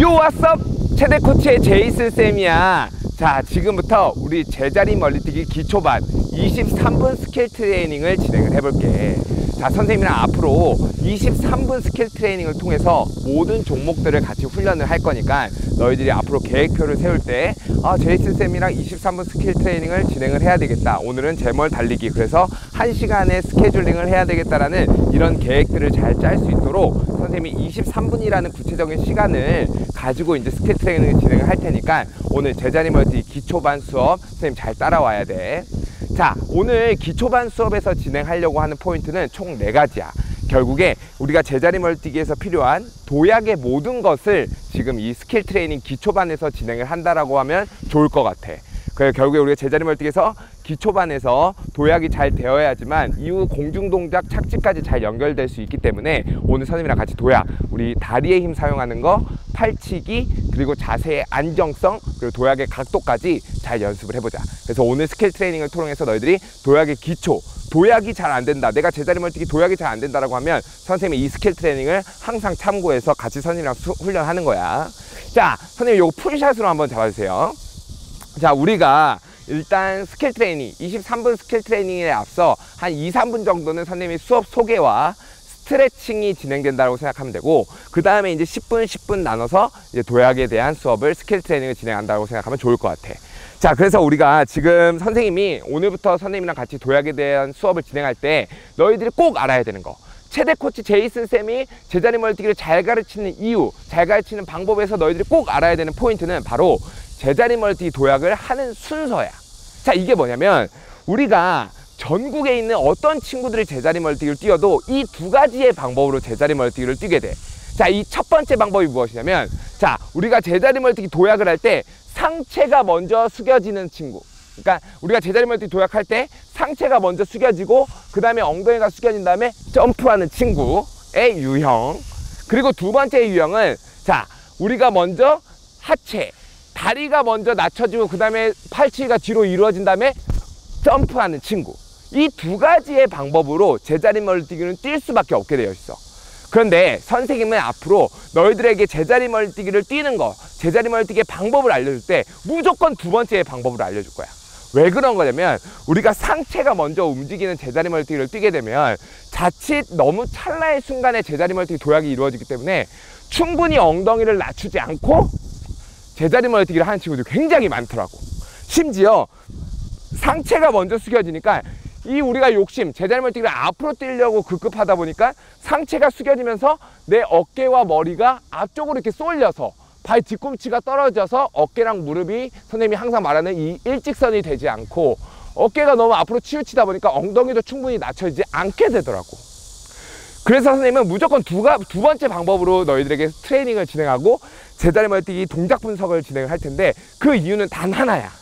요 왓썹 최대 코치의 제이슨 쌤이야. 자 지금부터 우리 제자리 멀리뛰기 기초반 23분 스킬 트레이닝을 진행을 해볼게 자 선생님이랑 앞으로 23분 스킬 트레이닝을 통해서 모든 종목들을 같이 훈련을 할 거니까 너희들이 앞으로 계획표를 세울 때 아, 제이슨 쌤이랑 23분 스킬 트레이닝을 진행을 해야 되겠다. 오늘은 제멀 달리기. 그래서 1시간의 스케줄링을 해야 되겠다라는 이런 계획들을 잘 짤 수 있도록 선생님이 23분이라는 구체적인 시간을 가지고 이제 스킬 트레이닝을 진행을 할 테니까 오늘 제자리 멀티 기초반 수업 선생님 잘 따라와야 돼 자, 오늘 기초반 수업에서 진행하려고 하는 포인트는 총 네 가지야. 결국에 우리가 제자리 멀뛰기에서 필요한 도약의 모든 것을 지금 이 스킬 트레이닝 기초반에서 진행을 한다라고 하면 좋을 것 같아. 그래서 결국에 우리가 제자리 멀뛰기에서 기초반에서 도약이 잘 되어야지만 이후 공중 동작 착지까지 잘 연결될 수 있기 때문에 오늘 선생님이랑 같이 도약 우리 다리의 힘 사용하는 거 팔치기 그리고 자세의 안정성 그리고 도약의 각도까지 잘 연습을 해보자. 그래서 오늘 스킬 트레이닝을 통해서 너희들이 도약의 기초 도약이 잘 안 된다 내가 제자리 멀뛰기 도약이 잘 안 된다라고 하면 선생님이 이 스킬 트레이닝을 항상 참고해서 같이 선생님이랑 수, 훈련하는 거야. 자 선생님 요거 풀샷으로 한번 잡아주세요. 자 우리가 일단 스킬 트레이닝 23분 스킬 트레이닝에 앞서 한 2, 3분 정도는 선생님이 수업 소개와 스트레칭이 진행된다고 생각하면 되고 그 다음에 이제 10분 10분 나눠서 이제 도약에 대한 수업을 스킬 트레이닝을 진행한다고 생각하면 좋을 것 같아. 자 그래서 우리가 지금 선생님이 오늘부터 선생님이랑 같이 도약에 대한 수업을 진행할 때 너희들이 꼭 알아야 되는 거. 최대 코치 제이슨 쌤이 제자리 멀티기를 잘 가르치는 이유 잘 가르치는 방법에서 너희들이 꼭 알아야 되는 포인트는 바로 제자리 멀티 도약을 하는 순서야 자 이게 뭐냐면 우리가 전국에 있는 어떤 친구들이 제자리 멀티기를 뛰어도 이 두 가지의 방법으로 제자리 멀티기를 뛰게 돼. 자, 이 첫 번째 방법이 무엇이냐면, 자, 우리가 제자리 멀티기 도약을 할 때 상체가 먼저 숙여지는 친구. 그러니까 우리가 제자리 멀티기 도약할 때 상체가 먼저 숙여지고, 그 다음에 엉덩이가 숙여진 다음에 점프하는 친구의 유형. 그리고 두 번째 유형은, 자, 우리가 먼저 하체, 다리가 먼저 낮춰지고, 그 다음에 팔찌가 뒤로 이루어진 다음에 점프하는 친구. 이 두 가지의 방법으로 제자리 멀뛰기는 뛸 수밖에 없게 되어 있어. 그런데 선생님은 앞으로 너희들에게 제자리 멀뛰기를 뛰는 거, 제자리 멀뛰기의 방법을 알려줄 때 무조건 두 번째의 방법을 알려줄 거야. 왜 그런 거냐면 우리가 상체가 먼저 움직이는 제자리 멀뛰기를 뛰게 되면 자칫 너무 찰나의 순간에 제자리 멀뛰기 도약이 이루어지기 때문에 충분히 엉덩이를 낮추지 않고 제자리 멀뛰기를 하는 친구들이 굉장히 많더라고. 심지어 상체가 먼저 숙여지니까 이 우리가 욕심 제자리 멀뛰기를 앞으로 뛰려고 급급하다 보니까 상체가 숙여지면서 내 어깨와 머리가 앞쪽으로 이렇게 쏠려서 발 뒤꿈치가 떨어져서 어깨랑 무릎이 선생님이 항상 말하는 이 일직선이 되지 않고 어깨가 너무 앞으로 치우치다 보니까 엉덩이도 충분히 낮춰지지 않게 되더라고. 그래서 선생님은 무조건 두가, 두 번째 방법으로 너희들에게 트레이닝을 진행하고 제자리 멀뛰기 동작 분석을 진행을 할 텐데 그 이유는 단 하나야.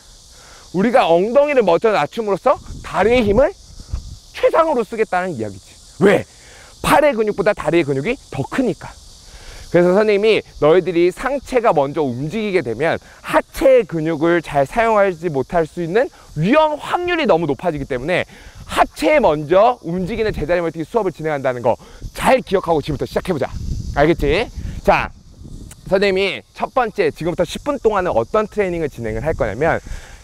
우리가 엉덩이를 먼저 낮춤으로써 다리의 힘을 최상으로 쓰겠다는 이야기지. 왜? 팔의 근육보다 다리의 근육이 더 크니까. 그래서 선생님이 너희들이 상체가 먼저 움직이게 되면 하체의 근육을 잘 사용하지 못할 수 있는 위험 확률이 너무 높아지기 때문에 하체에 먼저 움직이는 제자리 멀티 수업을 진행한다는 거 잘 기억하고 지금부터 시작해보자. 알겠지? 자, 선생님이 첫 번째 지금부터 10분 동안은 어떤 트레이닝을 진행을 할 거냐면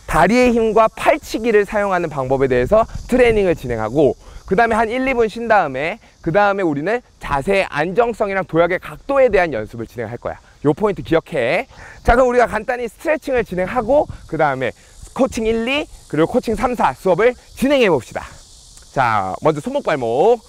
다리의 힘과 팔치기를 사용하는 방법에 대해서 트레이닝을 진행하고 그 다음에 한 1, 2분 쉰 다음에 그 다음에 우리는 자세의 안정성이랑 도약의 각도에 대한 연습을 진행할 거야 요 포인트 기억해 자 그럼 우리가 간단히 스트레칭을 진행하고 그 다음에 코칭 1, 2 그리고 코칭 3, 4 수업을 진행해 봅시다. 자 먼저 손목 발목.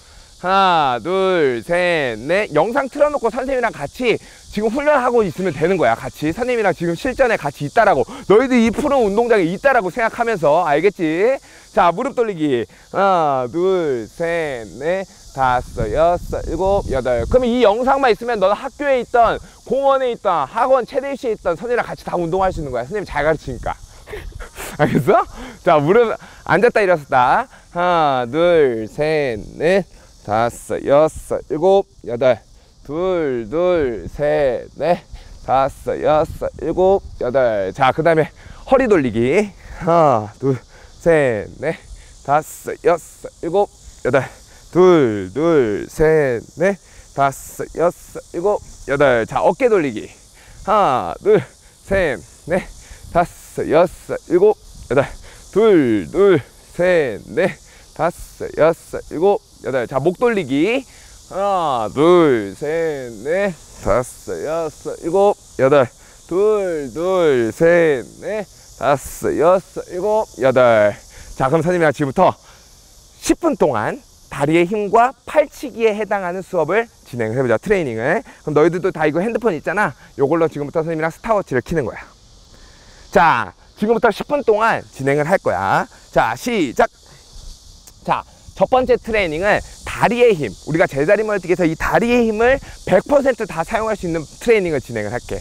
하나 둘 셋 넷. 영상 틀어놓고 선생님이랑 같이 지금 훈련하고 있으면 되는 거야 같이. 선생님이랑 지금 실전에 같이 있다라고. 너희들 이 푸른 운동장에 있다라고 생각하면서 알겠지? 자 무릎 돌리기. 하나 둘 셋 넷. 다섯 여섯 일곱 여덟. 그러면 이 영상만 있으면 너는 학교에 있던 공원에 있던 학원 체대시에 있던 선생님이랑 같이 다 운동할 수 있는 거야. 선생님이 잘 가르치니까 알겠어? 자 무릎 앉았다 일어섰다 하나 둘셋넷 다섯, 여섯, 일곱, 여덟, 둘, 둘, 셋, 넷, 다섯, 여섯, 일곱, 여덟. 자, 그 다음에 허리 돌리기. 하나, 둘, 셋, 넷, 다섯, 여섯, 일곱, 여덟, 둘, 둘, 셋, 넷, 다섯, 여섯, 일곱, 여덟. 자, 어깨 돌리기. 하나, 둘, 셋, 넷, 다섯, 여섯, 일곱, 여덟. 둘, 둘, 셋, 넷, 다섯, 여섯, 일곱, 여덟. 자, 목 돌리기. 하나, 둘, 셋, 넷, 다섯, 여섯, 일곱, 여덟. 둘, 둘, 셋, 넷, 다섯, 여섯, 일곱, 여덟. 자, 그럼 선생님이랑 지금부터 10분 동안 다리의 힘과 팔치기에 해당하는 수업을 진행을 해보자 트레이닝을 그럼 너희들도 다 이거 핸드폰 있잖아 요걸로 지금부터 선생님이랑 스타워치를 키는 거야 자 지금부터 10분 동안 진행을 할 거야. 자 시작! 자 첫 번째 트레이닝은 다리의 힘. 우리가 제자리 멀티기에서 이 다리의 힘을 100%다 사용할 수 있는 트레이닝을 진행을 할게.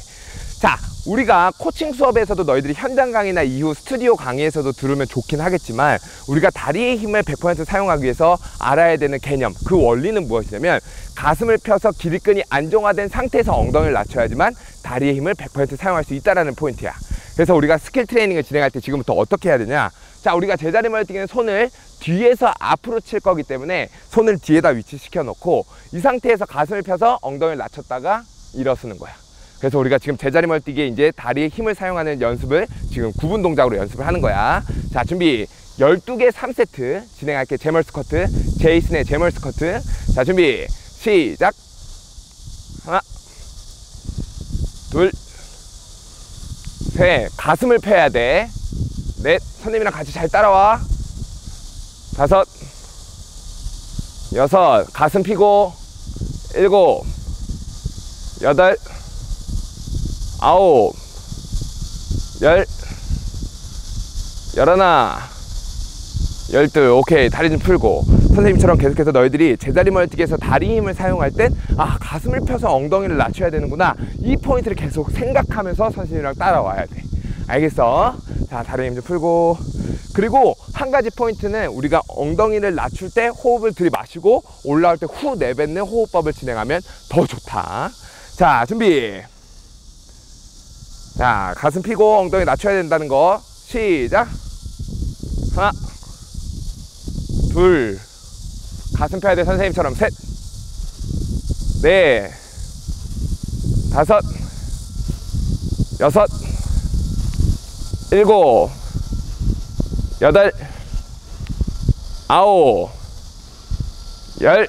자, 우리가 코칭 수업에서도 너희들이 현장 강의나 이후 스튜디오 강의에서도 들으면 좋긴 하겠지만 우리가 다리의 힘을 100% 사용하기 위해서 알아야 되는 개념, 그 원리는 무엇이냐면 가슴을 펴서 기립근이 안정화된 상태에서 엉덩이를 낮춰야지만 다리의 힘을 100% 사용할 수 있다는 포인트야. 그래서 우리가 스킬 트레이닝을 진행할 때 지금부터 어떻게 해야 되냐? 자, 우리가 제자리 멀티기는 손을 뒤에서 앞으로 칠 거기 때문에 손을 뒤에다 위치시켜 놓고 이 상태에서 가슴을 펴서 엉덩이를 낮췄다가 일어서는 거야. 그래서 우리가 지금 제자리 멀뛰기에 이제 다리에 힘을 사용하는 연습을 지금 구분 동작으로 연습을 하는 거야. 자, 준비. 12개 3세트 진행할게. 제멀 스쿼트. 제이슨의 제멀 스쿼트. 자, 준비. 시작. 하나. 둘. 셋. 가슴을 펴야 돼. 넷. 선생님이랑 같이 잘 따라와. 다섯. 여섯. 가슴 피고. 일곱. 여덟. 아홉, 열, 열하나, 열둘. 오케이. 다리 좀 풀고. 선생님처럼 계속해서 너희들이 제자리 멀티기에서 다리 힘을 사용할 땐, 아, 가슴을 펴서 엉덩이를 낮춰야 되는구나. 이 포인트를 계속 생각하면서 선생님이랑 따라와야 돼. 알겠어? 자, 다리 힘 좀 풀고. 그리고 한 가지 포인트는 우리가 엉덩이를 낮출 때 호흡을 들이마시고 올라올 때 후 내뱉는 호흡법을 진행하면 더 좋다. 자, 준비. 자, 가슴 피고 엉덩이 낮춰야 된다는 거. 시작. 하나, 둘, 가슴 펴야 돼, 선생님처럼. 셋, 넷, 다섯, 여섯, 일곱, 여덟, 아홉, 열,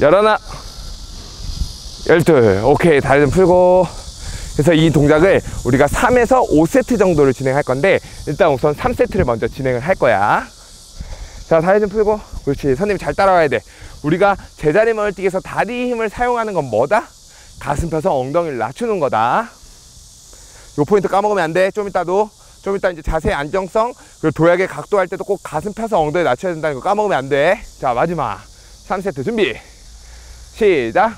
열하나, 열둘. 오케이, 다리 좀 풀고. 그래서 이 동작을 우리가 3에서 5세트 정도를 진행할 건데 일단 우선 3세트를 먼저 진행을 할 거야. 자 다리 좀 풀고 그렇지. 선생님 잘 따라와야 돼. 우리가 제자리 멀뛰기에서 다리 힘을 사용하는 건 뭐다? 가슴 펴서 엉덩이를 낮추는 거다. 요 포인트 까먹으면 안 돼 좀 이따도 좀 이따 이제 자세 안정성 그리고 도약의 각도 할 때도 꼭 가슴 펴서 엉덩이 낮춰야 된다는 거 까먹으면 안 돼 자 마지막. 3세트 준비. 시작.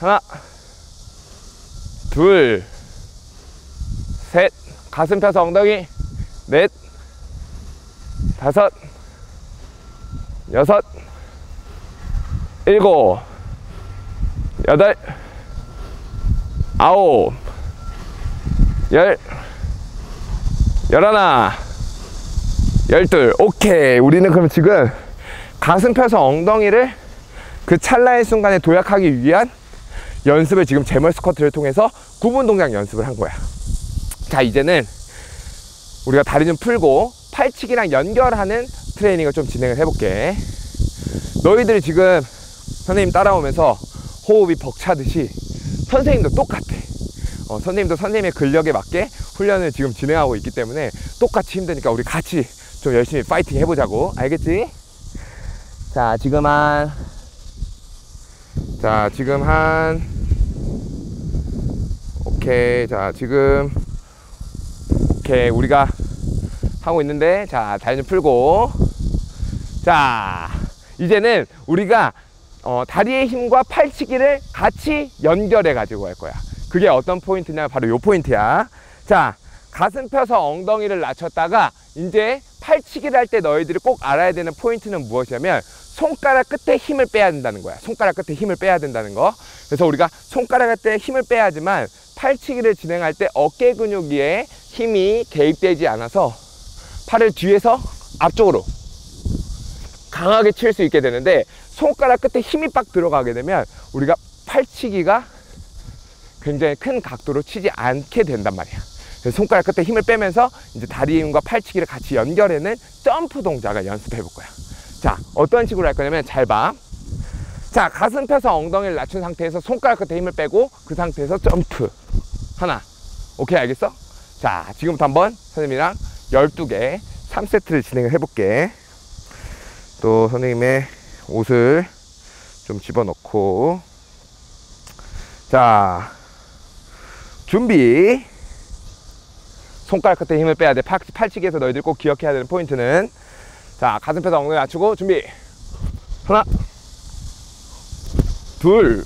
하나. 둘, 셋, 가슴 펴서 엉덩이, 넷, 다섯, 여섯, 일곱, 여덟, 아홉, 열, 열하나, 열둘. 오케이. 우리는 그럼 지금 가슴 펴서 엉덩이를 그 찰나의 순간에 도약하기 위한 연습을 지금 제멀 스쿼트를 통해서 구분 동작 연습을 한 거야. 자, 이제는 우리가 다리 좀 풀고 팔치기랑 연결하는 트레이닝을 좀 진행을 해볼게. 너희들이 지금 선생님 따라오면서 호흡이 벅차듯이 선생님도 똑같아. 어, 선생님도 선생님의 근력에 맞게 훈련을 지금 진행하고 있기 때문에 똑같이 힘드니까 우리 같이 좀 열심히 파이팅 해보자고. 알겠지? 자, 지금 한 자, 지금 한 오케이. 자, 지금 오케이. 우리가 하고 있는데 자, 다리 좀 풀고 자, 이제는 우리가 어, 다리의 힘과 팔치기를 같이 연결해 가지고 할 거야. 그게 어떤 포인트냐? 바로 요 포인트야. 자, 가슴 펴서 엉덩이를 낮췄다가 이제 팔치기를 할 때 너희들이 꼭 알아야 되는 포인트는 무엇이냐면 손가락 끝에 힘을 빼야 된다는 거야. 손가락 끝에 힘을 빼야 된다는 거. 그래서 우리가 손가락 끝에 힘을 빼야지만 팔치기를 진행할 때 어깨 근육 위에 힘이 개입되지 않아서 팔을 뒤에서 앞쪽으로 강하게 칠 수 있게 되는데 손가락 끝에 힘이 빡 들어가게 되면 우리가 팔치기가 굉장히 큰 각도로 치지 않게 된단 말이야. 그래서 손가락 끝에 힘을 빼면서 이제 다리 힘과 팔치기를 같이 연결해는 점프 동작을 연습해 볼 거야. 자, 어떤 식으로 할 거냐면 잘 봐. 자, 가슴 펴서 엉덩이를 낮춘 상태에서 손가락 끝에 힘을 빼고 그 상태에서 점프. 하나. 오케이, 알겠어? 자, 지금부터 한번 선생님이랑 12개 3세트를 진행을 해볼게. 또 선생님의 옷을 좀 집어넣고. 자, 준비. 손가락 끝에 힘을 빼야 돼. 팔, 팔치기에서 너희들 꼭 기억해야 되는 포인트는 자, 가슴 펴서 엉덩이 낮추고 준비. 하나, 둘,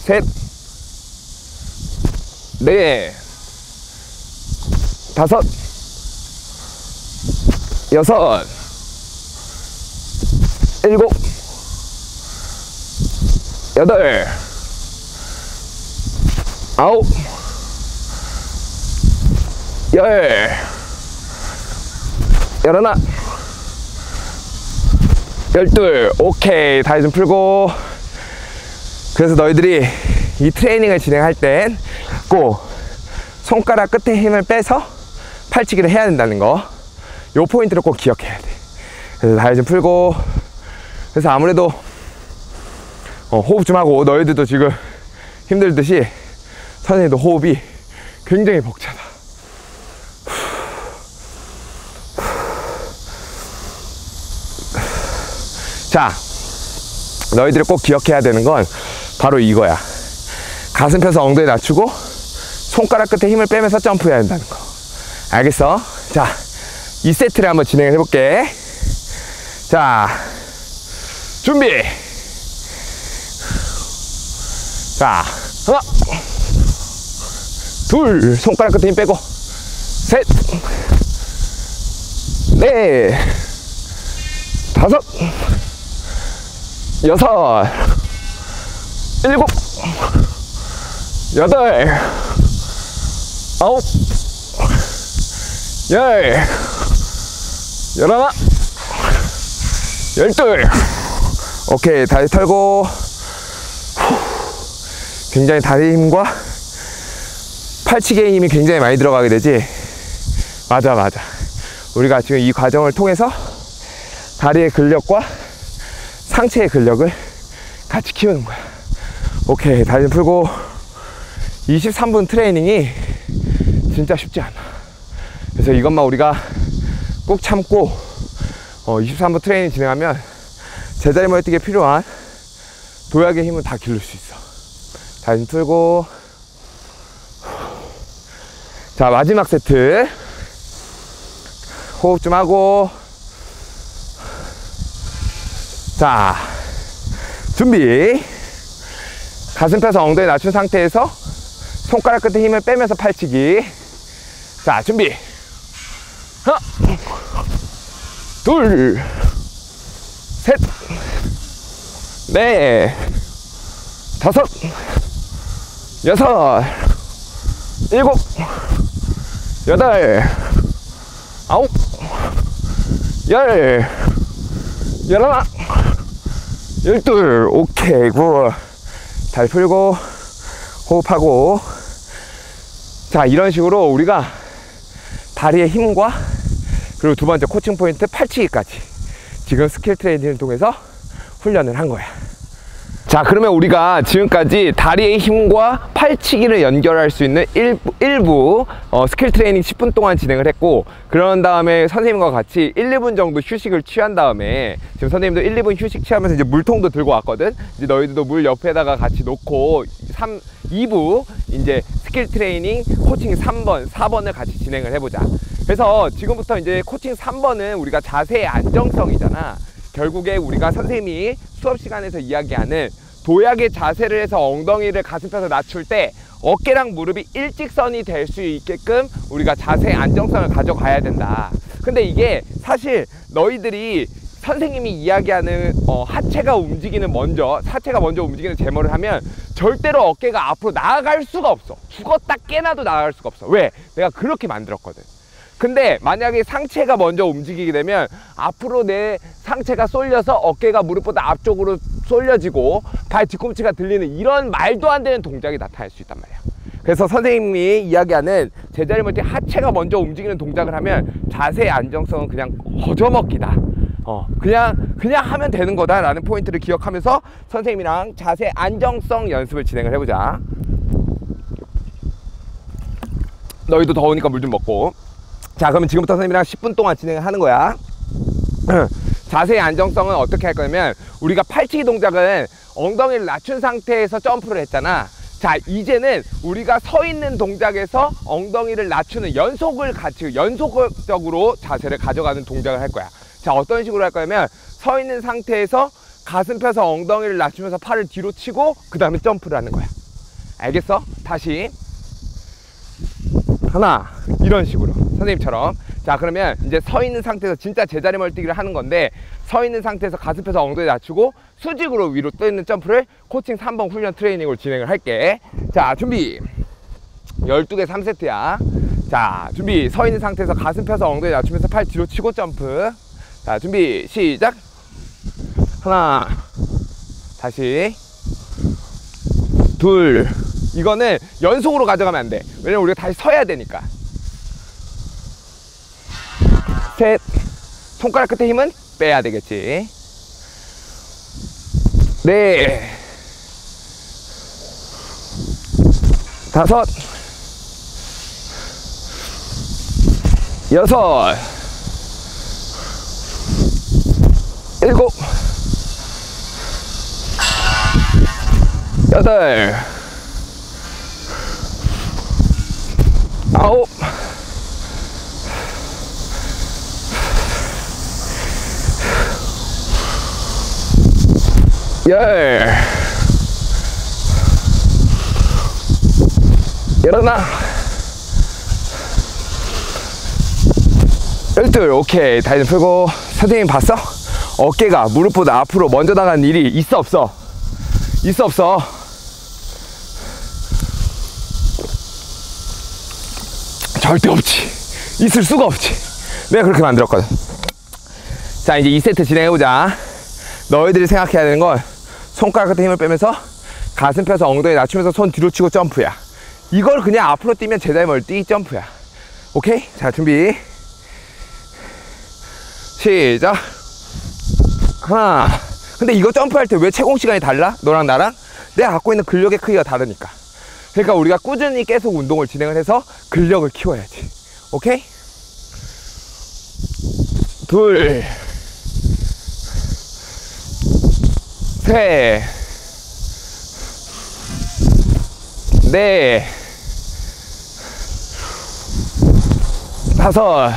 셋, 넷, 다섯, 여섯, 일곱, 여덟, 아홉, 열, 열하나, 열둘, 오케이. 다리 좀 풀고. 그래서 너희들이 이 트레이닝을 진행할 땐 꼭 손가락 끝에 힘을 빼서 팔치기를 해야 된다는 거. 요 포인트를 꼭 기억해야 돼. 그래서 다리 좀 풀고. 그래서 아무래도 어, 호흡 좀 하고 너희들도 지금 힘들듯이 선생님도 호흡이 굉장히 벅차다. 자, 너희들이 꼭 기억해야 되는 건 바로 이거야. 가슴 펴서 엉덩이 낮추고 손가락 끝에 힘을 빼면서 점프해야 된다는 거. 알겠어? 자, 이 세트를 한번 진행해 볼게. 자, 준비. 자, 하나, 둘, 손가락 끝에 힘 빼고, 셋, 넷, 다섯, 여섯, 일곱, 여덟, 아홉, 열, 열하나, 열둘. 오케이, 다리 털고. 굉장히 다리 힘과 팔치기의 힘이 굉장히 많이 들어가게 되지. 맞아, 맞아. 우리가 지금 이 과정을 통해서 다리의 근력과 상체의 근력을 같이 키우는 거야. 오케이, 다리 좀 풀고 23분 트레이닝이 진짜 쉽지 않아. 그래서 이것만 우리가 꼭 참고 어, 23분 트레이닝 진행하면 제자리 멀티에 필요한 도약의 힘은 다 기를 수 있어. 좀 풀고. 자 마지막 세트. 호흡 좀 하고. 자 준비. 가슴 펴서 엉덩이 낮춘 상태에서 손가락 끝에 힘을 빼면서 팔치기. 자 준비. 하나 둘셋 넷 다섯 여섯 일곱 여덟 아홉 열 열하나 열둘. 오케이. 굿잘 풀고 호흡하고. 자 이런 식으로 우리가 다리의 힘과 그리고 두 번째 코칭 포인트 팔치기까지 지금 스킬 트레이닝을 통해서 훈련을 한 거야. 자 그러면 우리가 지금까지 다리의 힘과 팔치기를 연결할 수 있는 일부, 일부 어, 스킬 트레이닝 10분 동안 진행을 했고 그런 다음에 선생님과 같이 1, 2분 정도 휴식을 취한 다음에 지금 선생님도 1, 2분 휴식 취하면서 이제 물통도 들고 왔거든? 이제 너희들도 물 옆에다가 같이 놓고 3, 2부 이제 스킬 트레이닝 코칭 3번 4번을 같이 진행을 해보자. 그래서 지금부터 이제 코칭 3번은 우리가 자세의 안정성이잖아 결국에 우리가 선생님이 수업 시간에서 이야기하는 도약의 자세를 해서 엉덩이를 가슴 펴서 낮출 때 어깨랑 무릎이 일직선이 될 수 있게끔 우리가 자세 안정성을 가져가야 된다. 근데 이게 사실 너희들이 선생님이 이야기하는 어, 하체가 움직이는 먼저 하체가 먼저 움직이는 제모를 하면 절대로 어깨가 앞으로 나아갈 수가 없어. 죽었다 깨나도 나아갈 수가 없어. 왜? 내가 그렇게 만들었거든. 근데 만약에 상체가 먼저 움직이게 되면 앞으로 내 상체가 쏠려서 어깨가 무릎보다 앞쪽으로 쏠려지고 발 뒤꿈치가 들리는 이런 말도 안 되는 동작이 나타날 수 있단 말이야. 그래서 선생님이 이야기하는 제자리 멀티 하체가 먼저 움직이는 동작을 하면 자세의 안정성은 그냥 거저먹기다. 어, 그냥, 그냥 하면 되는 거다라는 포인트를 기억하면서 선생님이랑 자세 안정성 연습을 진행을 해보자. 너희도 더우니까 물 좀 먹고. 자, 그러면 지금부터 선생님이랑 10분 동안 진행을 하는 거야. 자세의 안정성은 어떻게 할 거냐면 우리가 팔치기 동작은 엉덩이를 낮춘 상태에서 점프를 했잖아. 자, 이제는 우리가 서 있는 동작에서 엉덩이를 낮추는 연속을 같이 연속적으로 자세를 가져가는 동작을 할 거야. 자, 어떤 식으로 할 거냐면 서 있는 상태에서 가슴 펴서 엉덩이를 낮추면서 팔을 뒤로 치고 그 다음에 점프를 하는 거야. 알겠어? 다시 하나 이런 식으로. 선생님처럼. 자 그러면 이제 서 있는 상태에서 진짜 제자리 멀티기를 하는 건데 서 있는 상태에서 가슴 펴서 엉덩이 낮추고 수직으로 위로 떠 있는 점프를 코칭 3번 훈련 트레이닝으로 진행을 할게. 자 준비. 12개 3세트야. 자 준비. 서 있는 상태에서 가슴 펴서 엉덩이 낮추면서 팔 뒤로 치고 점프. 자 준비. 시작. 하나 다시. 둘 이거는 연속으로 가져가면 안 돼. 왜냐면 우리가 다시 서야 되니까. 셋. 손가락 끝에 힘은 빼야 되겠지. 네. 다섯. 여섯. 일곱. 여덟. 아홉 열 열하나 열둘 오케이 다리 좀 풀고 선생님 봤어? 어깨가 무릎보다 앞으로 먼저 나가는 일이 있어 없어? 있어 없어? 절대 없지. 있을 수가 없지. 내가 그렇게 만들었거든. 자, 이제 2세트 진행해보자. 너희들이 생각해야 되는 건 손가락 끝에 힘을 빼면서 가슴 펴서 엉덩이 낮추면서 손 뒤로 치고 점프야. 이걸 그냥 앞으로 뛰면 제자리 멀티 점프야. 오케이? 자, 준비. 시작. 하나. 근데 이거 점프할 때 왜 채공 시간이 달라? 너랑 나랑? 내가 갖고 있는 근력의 크기가 다르니까. 그러니까 우리가 꾸준히 계속 운동을 진행을 해서 근력을 키워야지. 오케이? 둘, 셋, 넷, 다섯,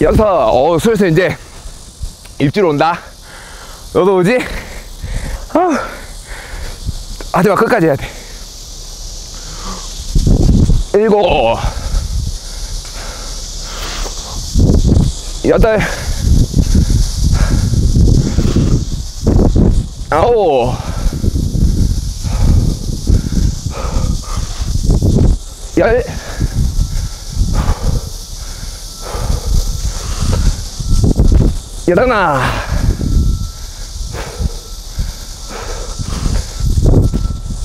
여섯. 어, 슬슬 이제 입질 온다. 너도 오지? 아. 하지마 끝까지 해야 돼. 일곱 여덟 아홉. 열 열하나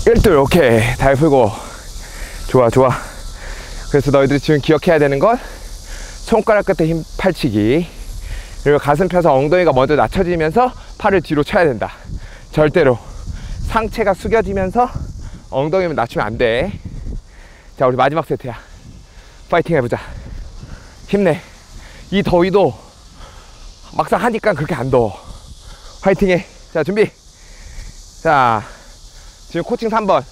열둘 오케이. 달 풀고. 좋아 좋아. 그래서 너희들이 지금 기억해야 되는 건 손가락 끝에 힘 팔치기. 그리고 가슴 펴서 엉덩이가 먼저 낮춰지면서 팔을 뒤로 쳐야 된다. 절대로. 상체가 숙여지면서 엉덩이만 낮추면 안돼자 우리 마지막 세트야. 파이팅 해보자. 힘내. 이 더위도 막상 하니까 그렇게 안 더워. 파이팅 해. 자 준비. 자 지금 코칭 3번.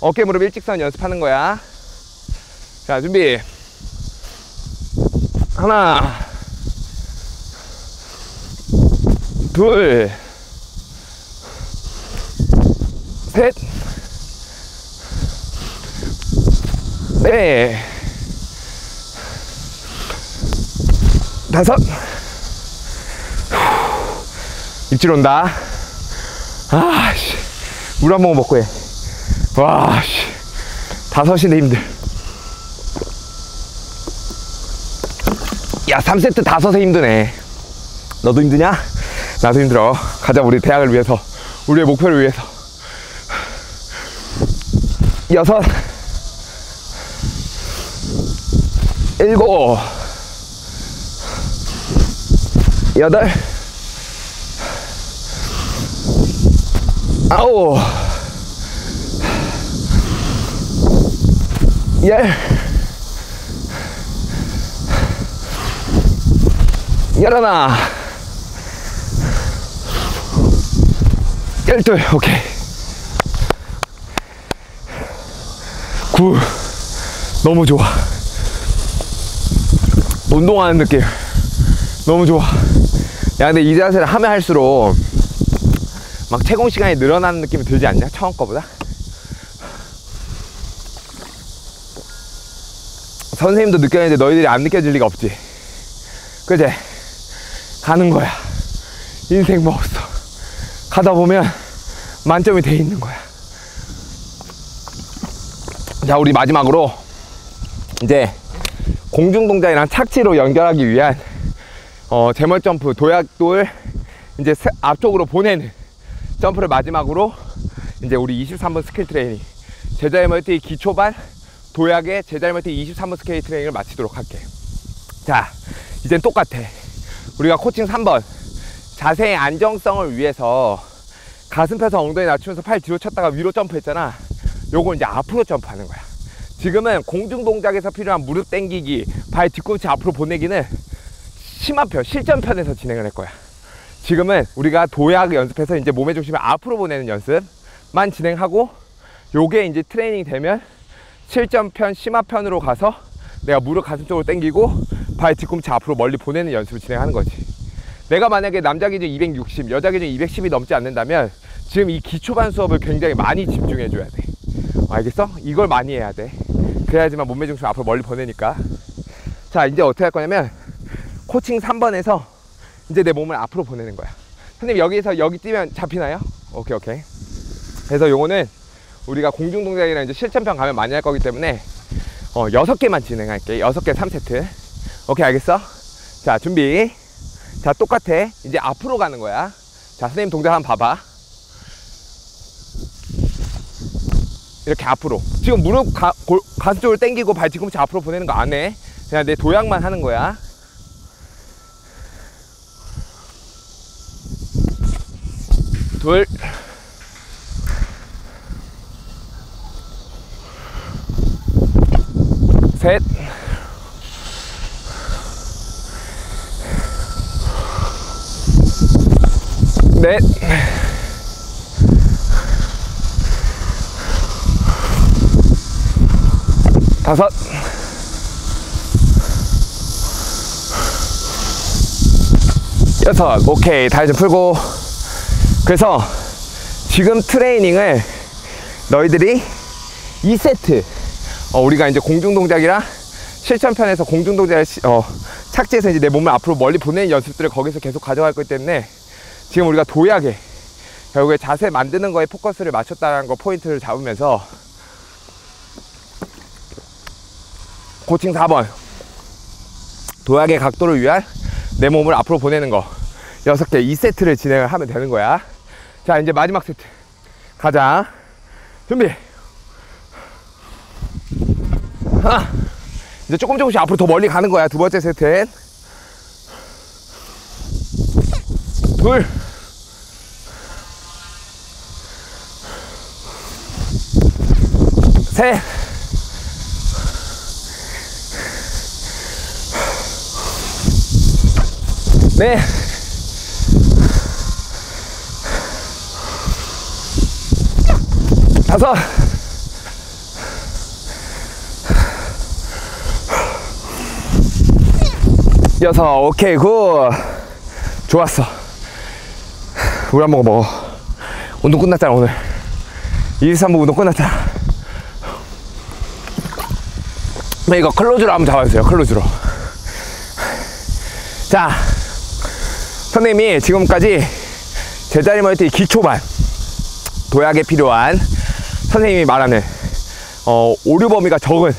어깨 무릎 일직선 연습하는 거야. 자 준비. 하나. 둘. 셋, 넷, 다섯, 입질 온다. 아, 씨. 물 한 모금 먹고 해. 와, 씨. 다섯인데 힘들. 야, 3세트 다섯에 힘드네. 너도 힘드냐? 나도 힘들어. 가자, 우리 대학을 위해서. 우리의 목표를 위해서. 여섯. 일곱. 여덟. 아홉 열 열하나. 열둘 오케이. 구. 너무 좋아. 운동하는 느낌. 너무 좋아. 야 근데 이 자세를 하면 할수록 막 채공 시간이 늘어나는 느낌이 들지 않냐? 처음 거보다? 선생님도 느꼈는데 너희들이 안 느껴질 리가 없지. 그제 가는 거야. 인생 먹었어. 가다 보면 만점이 돼 있는 거야. 자 우리 마지막으로 이제 공중 동작이랑 착지로 연결하기 위한 어, 제멀 점프 도약돌 이제 세- 앞쪽으로 보내는 점프를 마지막으로 이제 우리 23번 스킬 트레이닝. 제자의 멀티 기초반 도약의 제자의 멀티 23번 스킬 트레이닝을 마치도록 할게 자 이젠 똑같아. 우리가 코칭 3번. 자세의 안정성을 위해서 가슴 펴서 엉덩이 낮추면서 팔 뒤로 쳤다가 위로 점프했잖아. 요거 이제 앞으로 점프하는 거야. 지금은 공중 동작에서 필요한 무릎 당기기 발 뒤꿈치 앞으로 보내기는 심화편 실전편에서 진행을 할 거야 지금은 우리가 도약 연습해서 이제 몸의 중심을 앞으로 보내는 연습만 진행하고 요게 이제 트레이닝 되면 실전편 심화편으로 가서 내가 무릎 가슴 쪽으로 당기고 발 뒤꿈치 앞으로 멀리 보내는 연습을 진행하는 거지. 내가 만약에 남자 기준 260 여자 기준 210이 넘지 않는다면 지금 이 기초반 수업을 굉장히 많이 집중해 줘야 돼. 알겠어? 이걸 많이 해야 돼. 그래야지만 몸매 중심 앞으로 멀리 보내니까. 자 이제 어떻게 할 거냐면 코칭 3번에서 이제 내 몸을 앞으로 보내는 거야. 선생님 여기서 여기 뛰면 잡히나요? 오케이 오케이. 그래서 요거는 우리가 공중 동작이랑 이제 실전편 가면 많이 할 거기 때문에 어, 6개만 진행할게. 6개 3세트. 오케이 알겠어? 자 준비. 자 똑같아. 이제 앞으로 가는 거야. 자 선생님 동작 한번 봐봐. 이렇게 앞으로. 지금 무릎 가, 골- 가슴 쪽을 당기고 발 뒤꿈치 앞으로 보내는 거 안 해. 그냥 내 도약만 하는 거야 둘 셋, 넷, 다섯, 여섯. 오케이. 다리 좀 풀고. 그래서 지금 트레이닝을 너희들이 2세트 어, 우리가 이제 공중 동작이랑 실전편에서 공중 동작을 시- 어, 착지해서 이제 내 몸을 앞으로 멀리 보내는 연습들을 거기서 계속 가져갈 거기 때문에 지금 우리가 도약에 결국에 자세 만드는 거에 포커스를 맞췄다는 거 포인트를 잡으면서 코칭 4번. 도약의 각도를 위한 내 몸을 앞으로 보내는 거. 6개 2세트를 진행을 하면 되는 거야 자 이제 마지막 세트. 가자. 준비. 하나 이제 조금 조금씩 앞으로 더 멀리 가는 거야 두 번째 세트엔. 둘. 셋, 넷, 다섯, 여섯, 오케이, 굿. 좋았어. 물한 모금 먹어. 운동 끝났잖아, 오늘. 23분 운동 끝났잖아. 네, 이거 클로즈로 한번 잡아주세요, 클로즈로. 자, 선생님이 지금까지 제자리 멀티 기초반, 도약에 필요한 선생님이 말하는 어, 오류 범위가 적은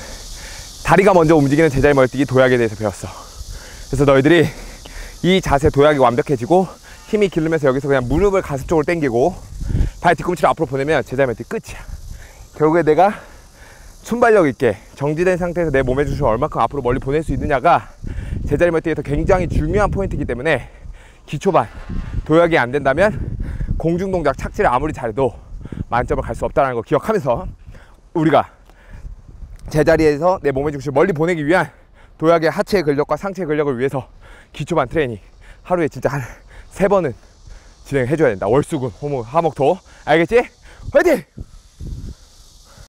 다리가 먼저 움직이는 제자리 멀티기 도약에 대해서 배웠어. 그래서 너희들이 이 자세 도약이 완벽해지고 힘이 길르면서 여기서 그냥 무릎을 가슴 쪽으로 당기고 발 뒤꿈치를 앞으로 보내면 제자리 멀티 끝이야. 결국에 내가 순발력 있게 정지된 상태에서 내 몸의 중심을 얼마큼 앞으로 멀리 보낼 수 있느냐가 제자리 멀티에서 굉장히 중요한 포인트이기 때문에 기초반 도약이 안 된다면 공중 동작 착지를 아무리 잘해도 만점을 갈 수 없다는 거 기억하면서 우리가 제자리에서 내 몸의 중심을 멀리 보내기 위한 도약의 하체 근력과 상체 근력을 위해서 기초반 트레이닝 하루에 진짜 한 세 번은 진행해 줘야 된다. 월수금, 호목, 하목토. 알겠지? 화이팅!